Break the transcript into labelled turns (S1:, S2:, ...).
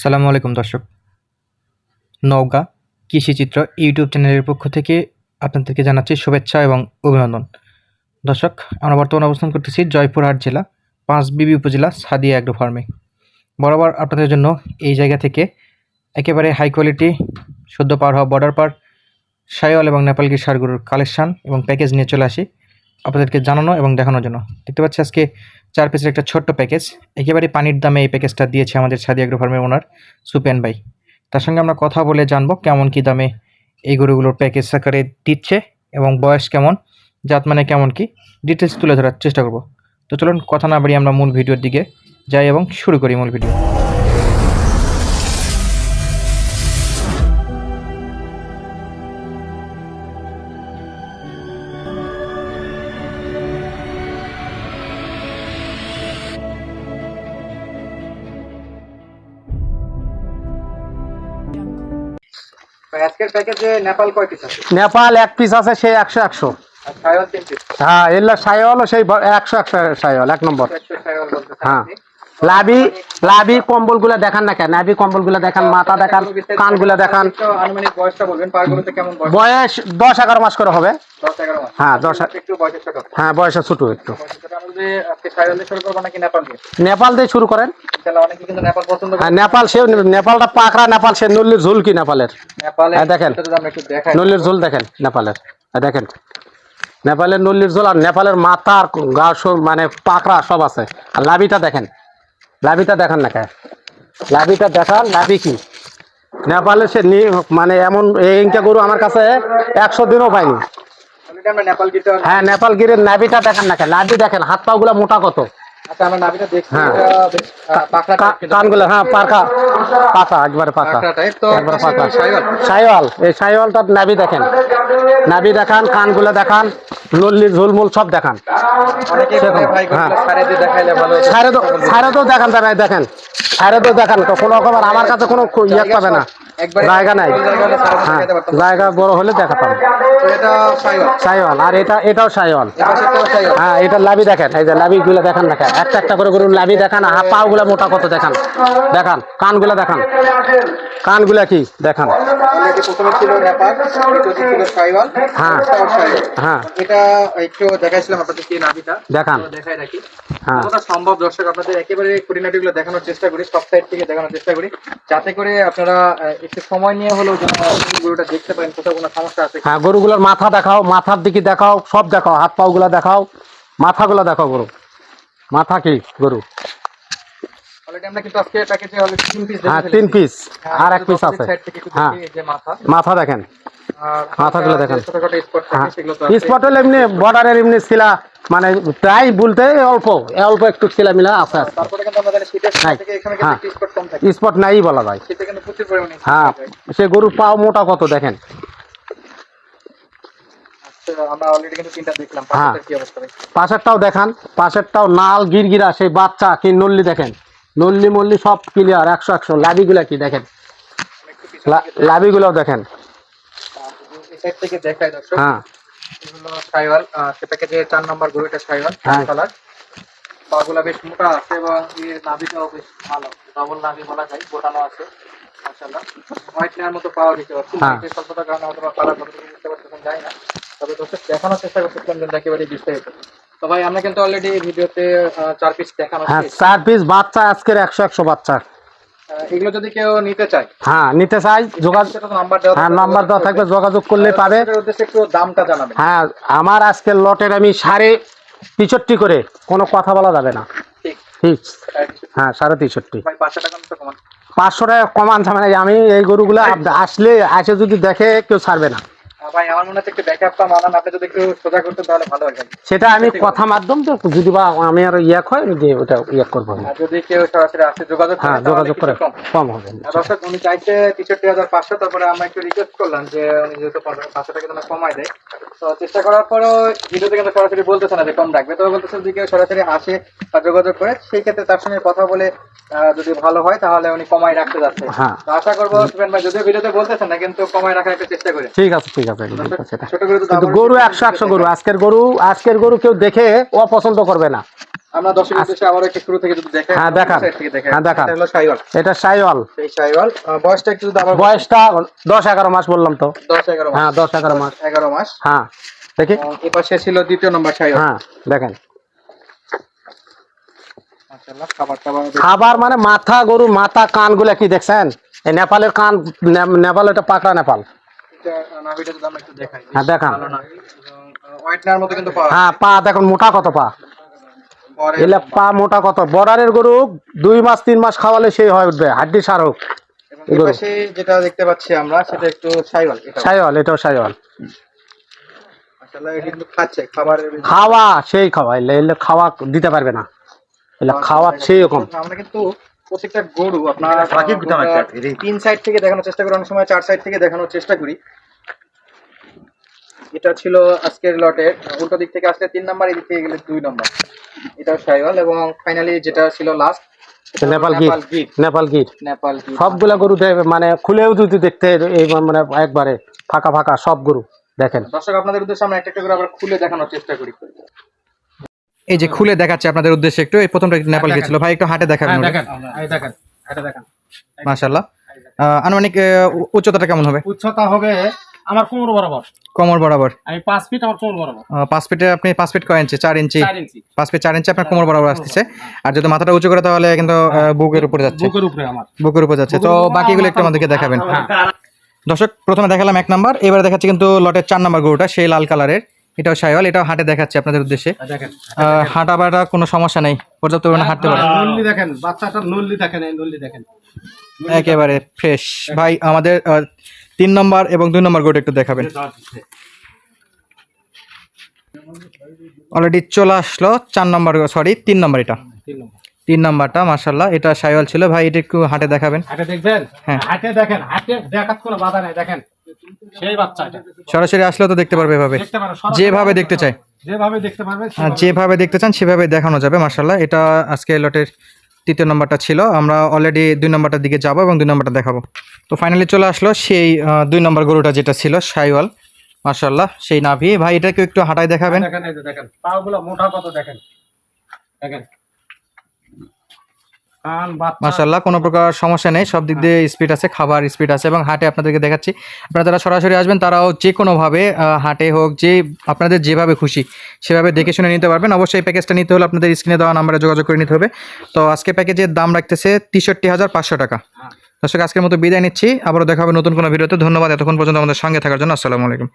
S1: সালামু আলাইকুম দর্শক। নওগাঁ কৃষিচিত্র ইউটিউব চ্যানেলের পক্ষ থেকে আপনাদেরকে জানাচ্ছি শুভেচ্ছা এবং অভিনন্দন। দর্শক, আমরা বর্তমানে অবস্থান করতেছি জয়পুরহাট জেলা পাঁচ বিবি উপজেলা, সাদিয়া অ্যাগ্রো ফার্মে বরাবর আপনাদের জন্য এই জায়গা থেকে একেবারে হাই কোয়ালিটি সদ্য পার হওয়া বর্ডার পার সাইওয়াল এবং নেপালগির সারগুলোর কালেকশান এবং প্যাকেজ নিয়ে চলে আসি। আপনাদেরকে জানানো এবং দেখানোর জন্য। দেখতে পাচ্ছি আজকে চার পিসের একটা ছোট্ট প্যাকেজ একেবারে পানির দামে এই প্যাকেজটা দিয়েছে আমাদের সাদি অ্যাগ্রো ফার্মের ওনার সুপেন ভাই। তার সঙ্গে আমরা কথা বলে জানব কেমন কি দামে এই গরুগুলোর প্যাকেজ আকারে দিচ্ছে এবং বয়স কেমন, জাত মানে কেমন কি ডিটেলস তুলে ধরার চেষ্টা করব। তো চলুন, কথা না বাড়িয়ে আমরা মূল ভিডিওর দিকে যাই এবং শুরু করি মূল ভিডিও। নেপাল
S2: এক পিস আছে সেই একশো একশো। হ্যাঁ এগুলো সাইওয়ালও সেই একশো একশো সাইওয়াল এক নম্বর। হ্যাঁ। লাভি লাভি কম্বলগুলো দেখান না কেন? লাভি কম্বলগুলো দেখান মাথা দেখান কানগুলো দেখান।
S1: বয়সটা বলবেন পারগুলোতে কেমন বয়স?
S2: দশ এগারো মাস করে হবে। হ্যাঁ দশ হ্যাঁ বয়সে ছোট একটু।
S1: নেপাল দিয়ে?
S2: শুরু করেন।
S1: অনেকে কিন্তু নেপাল
S2: হ্যাঁ নেপাল সে নেপালটা পাকড়া নেপাল সে নল্লির ঝুল কি নেপালের? হ্যাঁ, দেখেন। নল্লির ঝোল দেখেন নেপালের। হ্যাঁ, দেখেন। নেপালের নল্লির ঝোল আর নেপালের মাথা আর গা মানে পাকড়া সব আছে। আর লাভিটা দেখেন। লাভিটা দেখান না কে? লাভিটা দেখান লাভি কি? নেপালে সে মানে এমন এইটা গরু আমার কাছে একশো দিনও পাইনি। হ্যাঁ নেপাল গিরের নাভিটা দেখেন না কেন লাভি দেখেন হাত পাগুলো মোটা কত? কানগুলো হ্যাঁ একবারে একবারে
S1: সাইওয়াল?
S2: এই সাইওয়ালটার নাভি দেখেন। নাভি দেখান কানগুলো দেখান ঝুলমুল সব দেখান। হ্যাঁ। তো দেখান দেখেন। তো দেখান কোনো রকম আমার কাছে কোনো ইয়ে পাবে না। জায়গা নাই। হ্যাঁ জায়গা বড় হলে দেখাতাম।
S1: এটা সাইওয়াল।
S2: সাইওয়াল আর এটা এটাও সাইওয়াল।
S1: এ পাশেরটাও সাইওয়াল।
S2: হ্যাঁ এটা লাভি দেখেন এই যে লাভি দেখান দেখেন একটা একটা করে গরুর লাভি দেখান আর পা মোটা কত দেখান। দেখান কানগুলা দেখান। কানগুলা কি? দেখান। হ্যাঁ। হ্যাঁ।
S1: এটা একটু দেখাইছিলাম নাভিটা
S2: দেখান।
S1: দেখাই রাখি।
S2: হ্যাঁ।
S1: সম্ভব দর্শক আপনাদের একেবারে খুঁটিনাটি গুলো দেখানোর চেষ্টা করি সব সাইড থেকে দেখানোর চেষ্টা করি। যাতে করে আপনারা একটু সময় নিয়ে হলেও যেন গরুটা দেখতে পারেন কোথাও কোনো সমস্যা আছে
S2: হ্যাঁ গরুগুলোর মাথা দেখাও মাথার দিকে দেখাও সব দেখাও হাত পাও গুলা দেখাও মাথাগুলো দেখাও গরু। মাথা কি গরু?
S1: তিন পিস
S2: হ্যাঁ তিন পিস আর এক পিস আছে। হ্যাঁ।
S1: মাথা
S2: দেখেন। মাথাগুলো দেখান।
S1: স্পট
S2: হ্যাঁ। এমনি বর্ডারের এমনি শিলা মানে প্রায় বলতে অল্প অল্প একটু শিলা মিলা আছে হ্যাঁ।
S1: স্পট
S2: স্পট নাই বলা
S1: spot
S2: হ্যাঁ সে গরুর পাও মোটা কত দেখেন?
S1: আচ্ছা,
S2: হ্যাঁ।
S1: ভাই
S2: পাশেরটাও দেখান পাশেরটাও নাল গিরগিরা সেই বাচ্চা কি নল্লি দেখেন? নল্লি মল্লি সব ক্লিয়ার একশো একশো। লাভিগুলা কি দেখেন? লাভিগুলাও দেখেন।
S1: সাইড থেকে দেখাই দর্শক।
S2: হ্যাঁ।
S1: এগুলো সাইওয়াল সে প্যাকেজে চার নম্বর গরুটা সাইওয়াল
S2: হ্যাঁ।
S1: কালার পাগুলা বেশ মোটা আছে এবং এর নাভিটাও বেশ ভালো। ডবল নাভি বলা যায় গোটানো আছে মাশাআল্লাহ। হোয়াইট নেওয়ার মতো পাওয়া দিতে পারছি।
S2: হ্যাঁ।
S1: হোয়াইটের স্বল্পতার কারণে অথবা কালার কতটুকু বুঝতে পারতেছেন জানি না। তবে দর্শক দেখানোর চেষ্টা একেবারে বিস্তারিত। তো ভাই আমরা কিন্তু অলরেডি ভিডিওতে চার পিস দেখানো
S2: হ্যাঁ চার পিস বাচ্চা আজকের একশো একশো বাচ্চা।
S1: এগুলো যদি কেউ নিতে চায়
S2: হ্যাঁ নিতে চাই যোগাযোগ হ্যাঁ নাম্বার দেওয়া থাকবে যোগাযোগ করলে পাবে।
S1: উদ্দেশ্যে একটু দামটা জানাবেন।
S2: হ্যাঁ আমার আজকের লটের আমি সাড়ে তিষট্টি করে কোনো কথা বলা যাবে না।
S1: ঠিক।
S2: হ্যাঁ সাড়ে তিষট্টি
S1: পাঁচশো টাকা কমান।
S2: পাঁচশো টাকা কমান মানে আমি এই গরুগুলো আসলে আসে যদি দেখে কেউ ছাড়বে না।
S1: ভাই আমার মনে হচ্ছে একটু ব্যাকআপটা মানান আপনি যদি একটু সোজা করতেন তাহলে ভালো হয়
S2: সেটা আমি কথা মাধ্যম তো যদি বা আমি আর ইয়ে হয় আমি যে ওটা ইয়ে করব।
S1: আর যদি কেউ সরাসরি আসে যোগাযোগ করে
S2: হ্যাঁ যোগাযোগ করে
S1: কম।
S2: হবে।
S1: দর্শক উনি চাইছে তেষট্টি হাজার পাঁচশো তারপরে আমরা একটু রিকোয়েস্ট করলাম যে উনি যেহেতু পাঁচশো টাকা যেন কমায় দেয় তো চেষ্টা করার পরও ভিডিওতে কিন্তু সরাসরি বলতেছে না যে কম রাখবে। তবে বলতেছে যদি কেউ সরাসরি আসে বা যোগাযোগ করে সেই ক্ষেত্রে তার সঙ্গে কথা বলে যদি ভালো হয় তাহলে উনি কমাই রাখতে যাচ্ছে।
S2: হ্যাঁ।
S1: তো আশা করব যদিও ভিডিওতে বলতেছেন না কিন্তু কমাই রাখার একটা চেষ্টা করে।
S2: ঠিক আছে ঠিক আছে। কিন্তু গরু একশো একশো গরু আজকের গরু আজকের গরু কেউ দেখে অপছন্দ করবে না।
S3: আমরা দর্শক উদ্দেশ্যে আবার একটু শুরু থেকে যদি দেখেন
S2: হ্যাঁ, দেখান। হ্যাঁ, দেখান।
S3: এটা হলো সাইওয়াল।
S2: এটা সাইওয়াল।
S3: সেই সাইওয়াল। বয়সটা একটু যদি
S2: বয়সটা দশ এগারো মাস বললাম তো।
S3: দশ এগারো মাস।
S2: হ্যাঁ দশ এগারো মাস।
S3: এগারো মাস।
S2: হ্যাঁ দেখি।
S3: এবং পাশে ছিল দ্বিতীয় নম্বর সাইওয়াল।
S2: হ্যাঁ দেখেন।
S3: খাবার
S2: মানে মাথা গরু মাথা কানগুলা কি দেখছেন? এই নেপালের কান নেপাল এটা পাকড়া নেপাল।
S3: একটু দেখাই।
S2: হ্যাঁ দেখান।
S3: মতো কিন্তু পাওয়া
S2: হ্যাঁ পা দেখুন মোটা কত পা? এলে পা মোটা কত? বর্ডারের গরু দুই মাস তিন মাস খাওয়ালে সেই হয় উঠবে হাড্ডি সার হোক
S3: যেটা দেখতে পাচ্ছি আমরা সেটা একটু সাইওয়াল
S2: সাইওয়াল এটাও সাইওয়াল।
S3: মাশাআল্লাহ এটা কিন্তু খাচ্ছে খাবারের
S2: খাওয়া সেই খাওয়া এলে এলে খাওয়া দিতে পারবে না। এলে খাওয়া সেই রকম।
S3: আমরা কিন্তু প্রত্যেকটা গরু আপনার তিন সাইড থেকে দেখানোর চেষ্টা করি অনেক সময় চার সাইড থেকে দেখানোর চেষ্টা করি। এটা ছিল আজকের লটের উল্টো দিক থেকে আসলে তিন নাম্বার এদিক থেকে গেলে দুই নাম্বার। এটা এবং ফাইনালি যেটা ছিল লাস্ট
S2: নেপাল গিট নেপাল গিট
S3: নেপাল গিট
S2: সবগুলা গরু মানে খুলেও যদি দেখতে এই মানে একবারে ফাঁকা ফাঁকা সব গরু দেখেন।
S3: দর্শক আপনাদের উদ্দেশ্যে আমরা একটা একটা করে আবার খুলে দেখানোর চেষ্টা করি।
S1: এই যে খুলে দেখাচ্ছে আপনাদের উদ্দেশ্যে একটু এই প্রথমটা একটু নেপাল গেছিল। ভাই একটু হাটে দেখাবেন
S2: হ্যাঁ, দেখেন। এই দেখেন এটা দেখেন।
S1: মাশাল্লাহ আনুমানিক উচ্চতাটা কেমন হবে?
S2: উচ্চতা হবে আমার কোমর বরাবর।
S1: কোমর বরাবর।
S2: আমি পাঁচ ফিট আমার কোমর বরাবর।
S1: আহ, পাঁচ ফিটে আপনি পাঁচ ফিট কয় ইঞ্চি? চার ইঞ্চি।
S2: চার ইঞ্চি।
S1: পাঁচ ফিট চার ইঞ্চি আপনার কোমর বরাবর আসছে আর যদি মাথাটা উঁচু করে তাহলে কিন্তু বুকের উপরে যাচ্ছে।
S2: বুকের উপরে আমার।
S1: বুকের উপর যাচ্ছে। তো বাকিগুলো একটু আমাদেরকে দেখাবেন। দর্শক প্রথমে দেখালাম এক নাম্বার। এবারে দেখাচ্ছি কিন্তু লটের চার নাম্বার গরুটা সেই লাল কালারের। এটাও সাইওয়াল এটাও হাটে দেখাচ্ছে আপনাদের উদ্দেশ্যে। হাঁটা বাটা কোনো সমস্যা নেই পর্যাপ্ত পরিমাণে হাঁটতে পারে
S2: নল্লি দেখেন বাচ্চাটার নল্লি দেখেন নল্লি দেখেন।
S1: একেবারে ফ্রেশ। ভাই আমাদের তিন নম্বর এবং দুই নম্বর গরুটা একটু দেখাবেন। অলরেডি চলে আসলো চার নম্বর সরি তিন নম্বর এটা।
S2: তিন
S1: নম্বরটা মার্শাল্লাহ এটা সাইওয়াল ছিল। ভাই এটা একটু হাটে দেখাবেন।
S2: হাটে দেখবেন?
S1: হ্যাঁ।
S2: হাটে দেখেন হাটে দেখাত কোনো বাধা নাই দেখেন। সেই বাচ্চা এটা।
S1: সরাসরি আসলেও তো দেখতে পারবে এভাবে। যেভাবে দেখতে চাই
S2: যেভাবে দেখতে পারবে
S1: আর যেভাবে দেখতে চান সেভাবে দেখানো যাবে মার্শাল্লাহ এটা আজকে লটের তৃতীয় নম্বরটা ছিল। আমরা অলরেডি দুই নম্বরটার দিকে যাব এবং দুই নম্বরটা দেখাবো। তো ফাইনালি চলে আসলো সেই দুই নম্বর গরুটা যেটা ছিল সাইওয়াল মার্শাল্লাহ সেই নাভি। ভাই এটাকে একটু হাঁটায় দেখাবেন।
S2: দেখেন দেখেন পাগুলো মোটা কত দেখেন। দেখেন।
S1: মার্শাল্লাহ কোনো প্রকার সমস্যা নেই সব দিক দিয়ে স্পিড আছে খাবার স্পিড আছে এবং হাটে আপনাদেরকে দেখাচ্ছি। আপনারা যারা সরাসরি আসবেন তারাও যে কোনোভাবে হাটে হোক যে আপনাদের যেভাবে খুশি সেভাবে দেখে শুনে নিতে পারবেন। অবশ্যই এই প্যাকেজটা নিতে হলে আপনাদের স্ক্রিনে দেওয়া নাম্বারে যোগাযোগ করে নিতে হবে। তো আজকে প্যাকেজের দাম রাখতেছে তেষট্টি হাজার পাঁচশো টাকা। দর্শক আজকের মতো বিদায় নিচ্ছি। আবারও দেখা হবে নতুন কোনো ভিডিওতে। ধন্যবাদ এতক্ষণ পর্যন্ত আমাদের সঙ্গে থাকার জন্য। আসসালামু আলাইকুম।